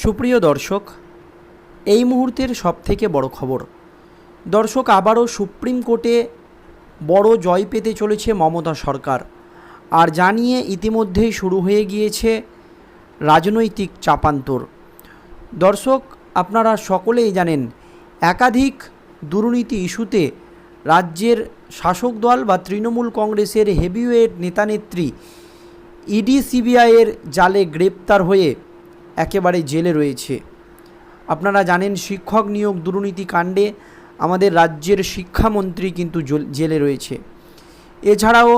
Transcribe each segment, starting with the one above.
সুপ্রিয় দর্শক, এই মুহূর্তের সবথেকে বড় খবর। দর্শক, আবারও সুপ্রিম কোর্টে বড় জয় পেতে চলেছে মমতা সরকার। আর জানিয়ে ইতিমধ্যেই শুরু হয়ে গিয়েছে রাজনৈতিক চাপান্তর। দর্শক, আপনারা সকলেই জানেন, একাধিক দুর্নীতি ইস্যুতে রাজ্যের শাসক দল বা তৃণমূল কংগ্রেসের হেভিওয়েট নেতানেত্রী ইডি সিবিআইয়ের জালে গ্রেপ্তার হয়ে একেবারে জেলে রয়েছে। আপনারা জানেন শিক্ষক নিয়োগ দুর্নীতি কাণ্ডে আমাদের রাজ্যের শিক্ষামন্ত্রী কিন্তু জেলে রয়েছে। এছাড়াও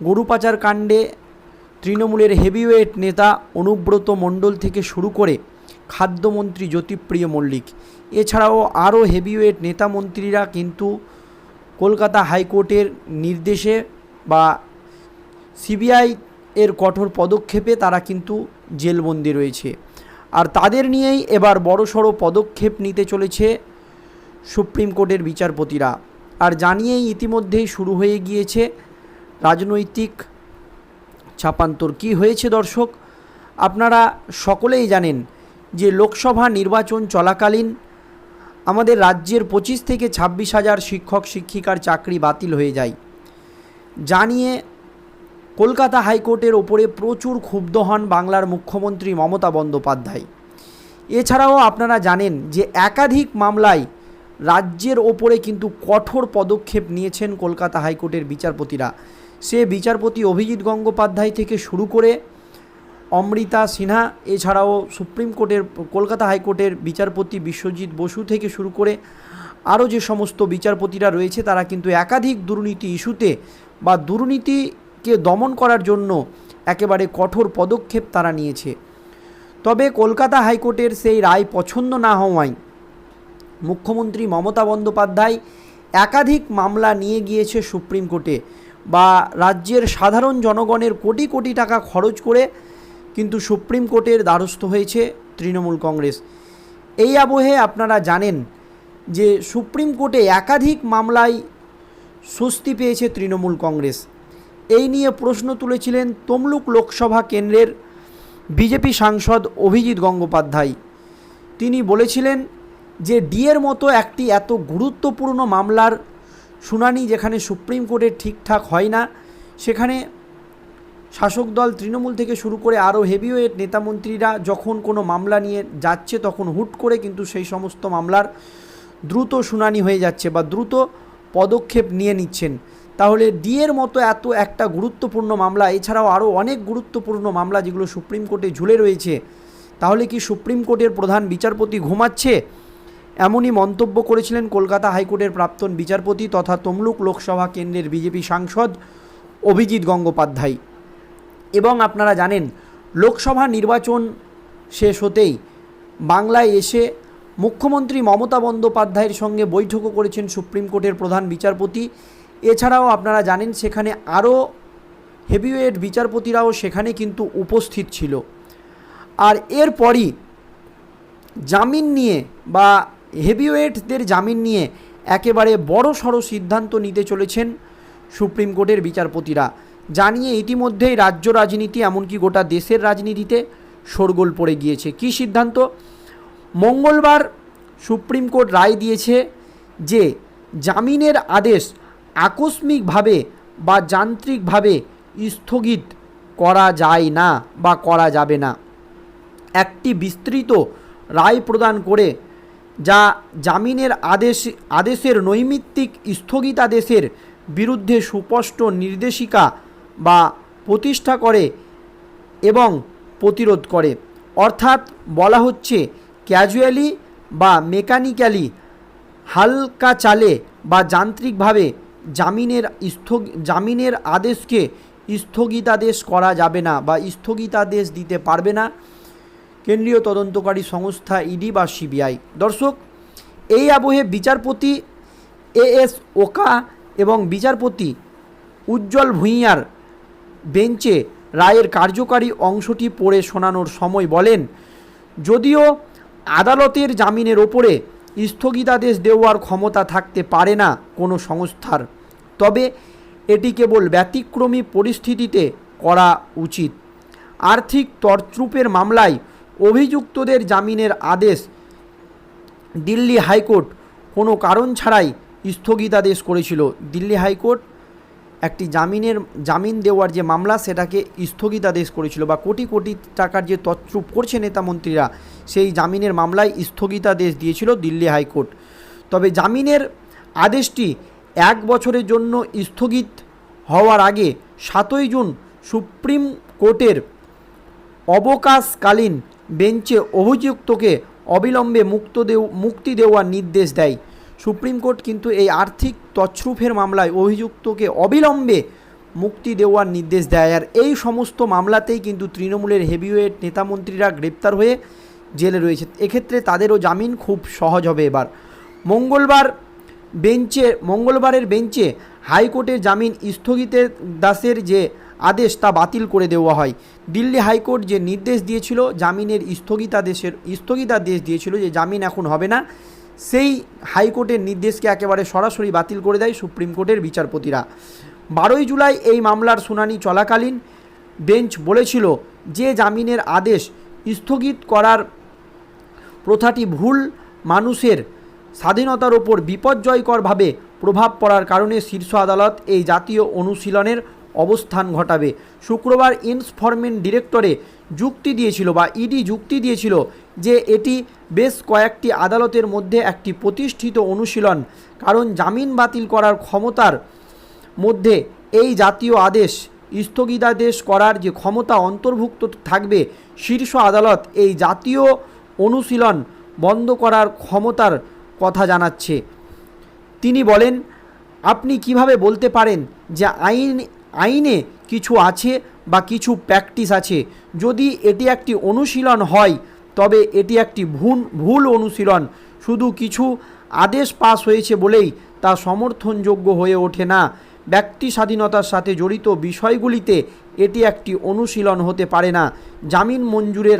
গরু পাচার কাণ্ডে তৃণমূলের হেভিওয়েট নেতা অনুব্রত মণ্ডল থেকে শুরু করে খাদ্যমন্ত্রী জ্যোতিপ্রিয় মল্লিক। এছাড়াও আরও হেভিওয়েট নেতা মন্ত্রীরা কিন্তু কলকাতা হাইকোর্টের নির্দেশে বা সিবিআই এর কঠোর পদক্ষেপে তারা কিন্তু জেলবন্দি রয়েছে। আর তাদের নিয়েই এবার বড়সড় পদক্ষেপ নিতে চলেছে সুপ্রিম কোর্টের বিচারপতিরা। আর জানিয়েই ইতিমধ্যেই শুরু হয়ে গিয়েছে রাজনৈতিক ছাপান্তর। কি হয়েছে দর্শক? আপনারা সকলেই জানেন যে লোকসভা নির্বাচন চলাকালীন আমাদের রাজ্যের পঁচিশ থেকে ছাব্বিশ হাজার শিক্ষক শিক্ষিকার চাকরি বাতিল হয়ে যায়। জানিয়ে কলকাতা হাইকোর্টের ওপরে প্রচুর ক্ষুব্ধ হন বাংলার মুখ্যমন্ত্রী মমতা বন্দ্যোপাধ্যায়। এছাড়াও আপনারা জানেন যে একাধিক মামলায় রাজ্যের ওপরে কিন্তু কঠোর পদক্ষেপ নিয়েছেন কলকাতা হাইকোর্টের বিচারপতিরা। সে বিচারপতি অভিজিৎ গঙ্গোপাধ্যায় থেকে শুরু করে অমৃতা সিনহা, এছাড়াও সুপ্রিম কোর্টের, কলকাতা হাইকোর্টের বিচারপতি বিশ্বজিৎ বসু থেকে শুরু করে আরও যে সমস্ত বিচারপতিরা রয়েছে, তারা কিন্তু একাধিক দুর্নীতি ইস্যুতে বা দুর্নীতিকে দমন করার জন্য একেবারে কঠোর পদক্ষেপ তারা নিয়েছে। তবে কলকাতা হাইকোর্টের সেই রায় পছন্দ না হওয়ায় মুখ্যমন্ত্রী মমতা বন্দ্যোপাধ্যায় একাধিক মামলা নিয়ে গিয়েছে সুপ্রিম কোর্টে বা রাজ্যের সাধারণ জনগণের কোটি কোটি টাকা খরচ করে কিন্তু সুপ্রিম কোর্টের দ্বারস্থ হয়েছে তৃণমূল কংগ্রেস। এই আবহে আপনারা জানেন যে সুপ্রিম কোর্টে একাধিক মামলায় স্বস্তি পেয়েছে তৃণমূল কংগ্রেস। এই নিয়ে প্রশ্ন তুলেছিলেন তমলুক লোকসভা কেন্দ্রের বিজেপি সাংসদ অভিজিৎ গঙ্গোপাধ্যায়। তিনি বলেছিলেন যে ডিএর মতো একটি এত গুরুত্বপূর্ণ মামলার শুনানি যেখানে সুপ্রিম কোর্টে ঠিকঠাক হয় না, সেখানে শাসক দল তৃণমূল থেকে শুরু করে আরও হেভিওয়েট নেতামন্ত্রীরা যখন কোনো মামলা নিয়ে যাচ্ছে তখন হুট করে কিন্তু সেই সমস্ত মামলার দ্রুত শুনানি হয়ে যাচ্ছে বা দ্রুত পদক্ষেপ নিয়ে নিচ্ছেন। তাহলে ডিএর মতো এত একটা গুরুত্বপূর্ণ মামলা, এছাড়াও আরও অনেক গুরুত্বপূর্ণ মামলা যেগুলো সুপ্রিম কোর্টে ঝুলে রয়েছে, তাহলে কি সুপ্রিম কোর্টের প্রধান বিচারপতি ঘুমাচ্ছে? এমনই মন্তব্য করেছিলেন কলকাতা হাইকোর্টের প্রাক্তন বিচারপতি তথা তমলুক লোকসভা কেন্দ্রের বিজেপি সাংসদ অভিজিৎ গঙ্গোপাধ্যায়। এবং আপনারা জানেন, লোকসভা নির্বাচন শেষ হতেই বাংলায় এসে মুখ্যমন্ত্রী মমতা বন্দ্যোপাধ্যায়ের সঙ্গে বৈঠকও করেছেন সুপ্রিম কোর্টের প্রধান বিচারপতি। এছাড়াও আপনারা জানেন সেখানে আরও হেভিওয়েট বিচারপতিরাও সেখানে কিন্তু উপস্থিত ছিল। আর এরপরই জামিন নিয়ে বা হেভিওয়েটদের জামিন নিয়ে একেবারে বড় সড়ো সিদ্ধান্ত নিতে চলেছেন সুপ্রিম কোর্টের বিচারপতিরা। জানিয়ে ইতিমধ্যেই রাজ্য রাজনীতি, এমনকি গোটা দেশের রাজনীতিতে শোরগোল পড়ে গিয়েছে। কী সিদ্ধান্ত? মঙ্গলবার সুপ্রিম কোর্ট রায় দিয়েছে যে, জামিনের আদেশ আকস্মিকভাবে বা যান্ত্রিকভাবে স্থগিত করা যায় না বা করা যাবে না। একটি বিস্তৃত রায় প্রদান করে, যা জামিনের আদেশ, আদেশের নৈমিত্তিক স্থগিতাদেশের বিরুদ্ধে সুস্পষ্ট নির্দেশিকা বা প্রতিষ্ঠা করে এবং প্রতিরোধ করে। অর্থাৎ বলা হচ্ছে, ক্যাজুয়ালি বা মেকানিক্যালি হালকা চালে বা যান্ত্রিকভাবে জামিনের স্থগ, জামিনের আদেশকে স্থগিতাদেশ করা যাবে না বা স্থগিতাদেশ দিতে পারবে না। কেন্দ্রীয় তদন্তকারী সংস্থা ইডি বা সিবিআই। দর্শক এই আবহে বিচারপতি এ এস ওকা এবং বিচারপতি উজ্জ্বল ভূঁইয়ার বেঞ্চে রায়ের কার্যকারী অংশটি পড়ে শোনানোর সময় বলেন, যদিও আদালতের জামিনের ওপরে স্থগিতাদেশ দেওয়ার ক্ষমতা থাকতে পারে না কোনো সংস্থার। তবে এটি কেবল ব্যতিক্রমী পরিস্থিতিতে করা উচিত। আর্থিক তরত্রুপের মামলায় অভিযুক্তদের জামিনের আদেশ দিল্লি হাইকোর্ট কোনো কারণ ছাড়াই স্থগিতাদেশ করেছিল। দিল্লি হাইকোর্ট একটি জামিনের, জামিন দেওয়ার যে মামলা সেটাকে স্থগিতাদেশ করেছিল বা কোটি কোটি টাকার যে তছরূপ করছে নেতা মন্ত্রীরা সেই জামিনের মামলায় স্থগিতাদেশ দিয়েছিল দিল্লি হাইকোর্ট। তবে জামিনের আদেশটি এক বছরের জন্য স্থগিত হওয়ার আগে সাতই জুন সুপ্রিম কোর্টের অবকাশকালীন বেঞ্চে অভিযুক্তকে অবিলম্বে মুক্ত দেও, মুক্তি দেওয়ার নির্দেশ দেয়। সুপ্রিম কোর্ট কিন্তু এই আর্থিক তছরূপের মামলায় অভিযুক্তকে অবিলম্বে মুক্তি দেওয়ার নির্দেশ দেয়। আর এই সমস্ত মামলাতেই কিন্তু তৃণমূলের হেভিওয়েট নেতামন্ত্রীরা গ্রেপ্তার হয়ে জেলে রয়েছে। এক্ষেত্রে তাদেরও জামিন খুব সহজ হবে এবার। মঙ্গলবার বেঞ্চে, মঙ্গলবারের বেঞ্চে হাইকোর্টের জামিন স্থগিতের দাসের যে আদেশ তা বাতিল করে দেওয়া হয়। দিল্লি হাইকোর্ট যে নির্দেশ দিয়েছিল, জামিনের স্থগিতাদেশের, স্থগিতাদেশ দিয়েছিল যে জামিন এখন হবে না। সেই হাইকোর্টের নির্দেশকে একেবারে সরাসরি বাতিল করে দেয় সুপ্রিম কোর্টের বিচারপতিরা। বারোই জুলাই এই মামলার শুনানি চলাকালীন বেঞ্চ বলেছিল যে জামিনের আদেশ স্থগিত করার প্রথাটি ভুল, মানুষের স্বাধীনতার ওপর বিপর্যয়করভাবে প্রভাব পড়ার কারণে শীর্ষ আদালত এই জাতীয় অনুশীলনের অবস্থান ঘটাবে। শুক্রবার ইনফরমেন্ট ডিরেক্টরে যুক্তি দিয়েছিল বা ইডি যুক্তি দিয়েছিল যে এটি বেশ কয়েকটি আদালতের মধ্যে একটি প্রতিষ্ঠিত অনুশীলন, কারণ জামিন বাতিল করার ক্ষমতার মধ্যে এই জাতীয় আদেশ স্থগিতাদেশ করার যে ক্ষমতা অন্তর্ভুক্ত থাকবে, শীর্ষ আদালত এই জাতীয় অনুশীলন বন্ধ করার ক্ষমতার কথা জানাচ্ছে। তিনি বলেন, আপনি কীভাবে বলতে পারেন যে আইন, আইনে কিছু আছে বা কিছু প্র্যাকটিস আছে? যদি এটি একটি অনুশীলন হয় তবে এটি একটি ভুল ভুল অনুশীলন। শুধু কিছু আদেশ পাস হয়েছে বলেই তা সমর্থনযোগ্য হয়ে ওঠে না। ব্যক্তি স্বাধীনতার সাথে জড়িত বিষয়গুলিতে এটি একটি অনুশীলন হতে পারে না। জামিন মঞ্জুরের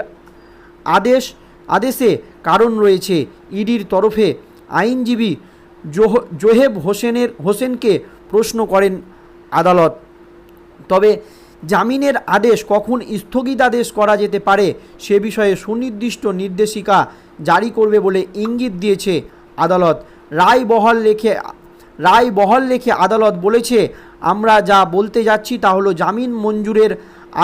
আদেশ, আদেশে কারণ রয়েছে। ইডির তরফে আইনজীবী জোহ- জোহেব হোসেনের, হোসেনকে প্রশ্ন করেন আদালত। তবে জামিনের আদেশ কখন স্থগিতাদেশ করা যেতে পারে সে বিষয়ে সুনির্দিষ্ট নির্দেশিকা জারি করবে বলে ইঙ্গিত দিয়েছে আদালত। রায় বহাল লেখে রায় বহাল লেখে আদালত বলেছে, আমরা যা বলতে যাচ্ছি তা হলো জামিন মঞ্জুরের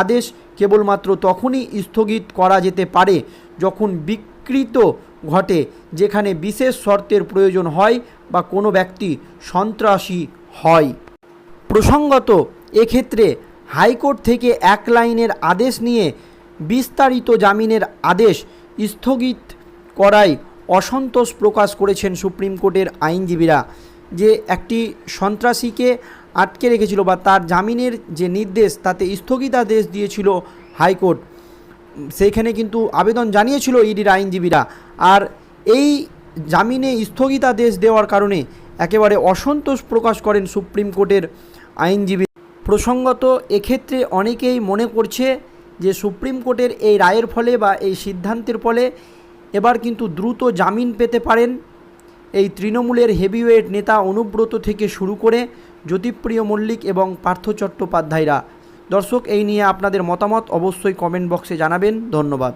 আদেশ কেবলমাত্র তখনই স্থগিত করা যেতে পারে যখন বিকৃত ঘটে যেখানে বিশেষ শর্তের প্রয়োজন হয় বা কোনো ব্যক্তি সন্ত্রাসী হয়। প্রসঙ্গত, এক্ষেত্রে হাইকোর্ট থেকে এক লাইনের আদেশ নিয়ে বিস্তারিত জামিনের আদেশ স্থগিত করায় অসন্তোষ প্রকাশ করেছেন সুপ্রিম কোর্টের আইনজীবীরা। যে একটি সন্ত্রাসীকে আটকে রেখেছিল বা তার জামিনের যে নির্দেশ, তাতে স্থগিতাদেশ দিয়েছিল হাইকোর্ট। সেইখানে কিন্তু আবেদন জানিয়েছিল ইডির আইনজীবীরা। আর এই জামিনে স্থগিতাদেশ দেওয়ার কারণে একেবারে অসন্তোষ প্রকাশ করেন সুপ্রিম কোর্টের আইনজীবী প্রসঙ্গত, এক্ষেত্রে অনেকেই মনে করছে যে সুপ্রিম কোর্টের এই রায়ের ফলে বা এই সিদ্ধান্তের ফলে এবার কিন্তু দ্রুত জামিন পেতে পারেন। এই তৃণমূলের হেভিওয়েট নেতা অনুব্রত থেকে শুরু করে জ্যোতিপ্রিয় মল্লিক এবং পার্থ চট্টোপাধ্যায়রা। দর্শক, এই নিয়ে আপনাদের মতামত অবশ্যই কমেন্ট বক্সে জানাবেন। ধন্যবাদ।